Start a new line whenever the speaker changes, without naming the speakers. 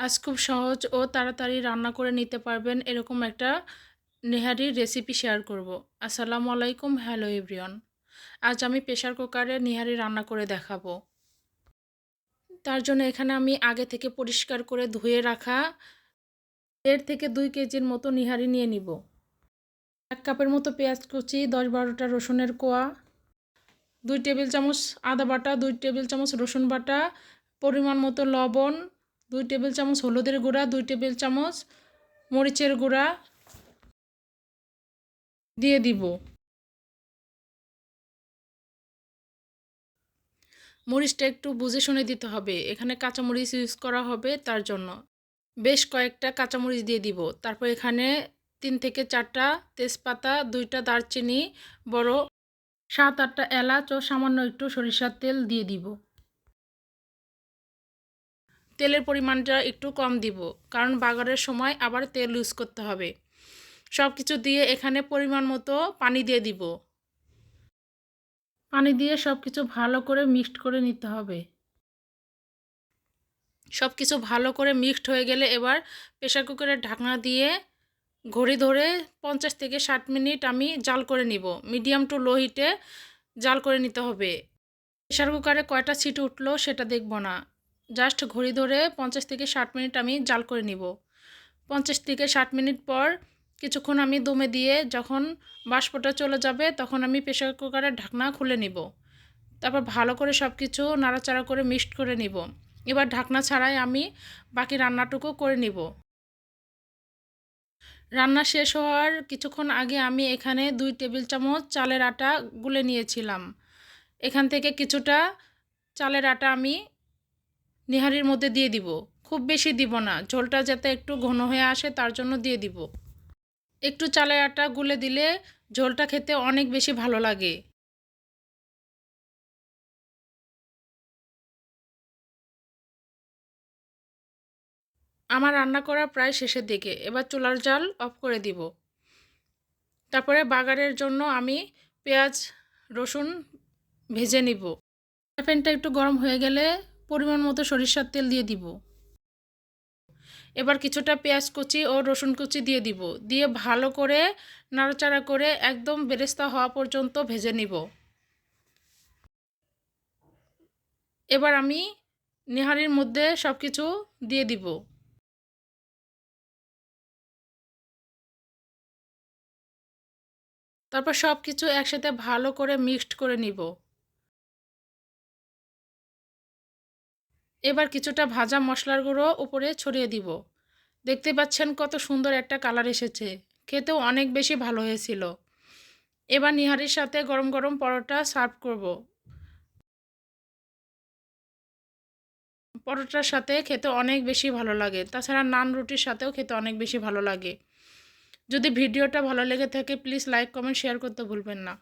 আজ খুব সহজ ও তাড়াতাড়ি রান্না করে নিতে পারবেন এরকম একটা নেহারির রেসিপি শেয়ার করব। আসসালামু আলাইকুম হ্যালো এভরিওয়ান আজ আমি প্রেশার কুকারে নিহারি রান্না করে দেখাবো। তার জন্য এখানে আমি আগে থেকে পরিষ্কার করে ধুয়ে রাখা দেড় থেকে দুই কেজির মতো নিহারি নিয়ে নিব। এক কাপের মতো পেঁয়াজ কুচি, দশ বারোটা রসুনের কোয়া, দুই টেবিল চামচ আদা বাটা, দুই টেবিল চামচ রসুন বাটা, পরিমাণ মতো লবণ দুই টেবিল চামচ হলুদের গুঁড়া, দুই টেবিল চামচ মরিচের গুঁড়া দিয়ে দিব। মরিচটা একটু বুঝে শুনে দিতে হবে। এখানে কাঁচামরিচ ইউজ করা হবে তার জন্য। বেশ কয়েকটা কাঁচামরিচ দিয়ে দিব। তারপর এখানে তিন থেকে চারটা তেজপাতা, দুইটা দারচিনি, বড় সাত আটটা এলাচ ও সামান্য একটু সরিষার তেল দিয়ে দিব। তেলের পরিমাণটা একটু কম দিব, কারণ বাগারের সময় আবার তেল ইউজ করতে হবে। সব কিছু দিয়ে এখানে পরিমাণ মতো পানি দিয়ে দিব। পানি দিয়ে সব কিছু ভালো করে মিক্সড করে নিতে হবে। সব কিছু ভালো করে মিক্সড হয়ে গেলে এবার প্রেশার কুকারের ঢাকনা দিয়ে ঘড়ি ধরে পঞ্চাশ থেকে ষাট মিনিট আমি জাল করে নিব। মিডিয়াম টু লো হিটে জাল করে নিতে হবে। প্রেশার কুকারে কয়টা সিট উঠল সেটা দেখব না। জাস্ট ঘড়ি ধরে পঞ্চাশ থেকে ষাট মিনিট আমি জাল করে নিব। পঞ্চাশ থেকে ষাট মিনিট পর কিছুক্ষণ আমি দমে দিয়ে যখন বাষ্পটা চলে যাবে তখন আমি প্রেশার কুকারের ঢাকনা খুলে নিব। তারপর ভালো করে সব কিছু নাড়াচাড়া করে মিক্সড করে নিব। এবার ঢাকনা ছাড়াই আমি বাকি রান্নাটুকু করে নিব। রান্না শেষ হওয়ার কিছুক্ষণ আগে আমি এখানে দুই টেবিল চামচ চালের আটা গুলে নিয়েছিলাম। এখান থেকে কিছুটা চালের আটা আমি নিহারির মধ্যে দিয়ে দিব। খুব বেশি দিব না, ঝোলটা যাতে একটু ঘন হয়ে আসে তার জন্য দিয়ে দিব। একটু চালের আটা গুলে দিলে ঝোলটা খেতে অনেক বেশি ভালো লাগে। আমার রান্না করা প্রায় শেষের দিকে, এবার চুলার জাল অফ করে দিব। তারপরে বাগারের জন্য আমি পেঁয়াজ, রসুন ভেজে নিব। প্যানটা একটু গরম হয়ে গেলে পরিমাণ মতো সরিষার তেল দিয়ে দিব। এবার কিছুটা পেঁয়াজ কুচি ও রসুন কুচি দিয়ে দিব। দিয়ে ভালো করে নাড়াচাড়া করে একদম বেরেস্তা হওয়া পর্যন্ত ভেজে নিব। এবার আমি নেহারির মধ্যে সব কিছু দিয়ে দিব। তারপর সব কিছু একসাথে ভালো করে মিক্সড করে নিব। এবার কিছুটা ভাজা মশলার গুঁড়ো উপরে ছড়িয়ে দিব। দেখতে পাচ্ছেন কত সুন্দর একটা কালার এসেছে। খেতেও অনেক বেশি ভালো হয়েছিল। এবার নিহারির সাথে গরম গরম পরোটা সার্ভ করব। পরোটার সাথে খেতে অনেক বেশি ভালো লাগে। তাছাড়া নান রুটির সাথেও খেতে অনেক বেশি ভালো লাগে। যদি ভিডিওটা ভালো লেগে থাকে প্লিজ লাইক কমেন্ট শেয়ার করতে ভুলবেন না।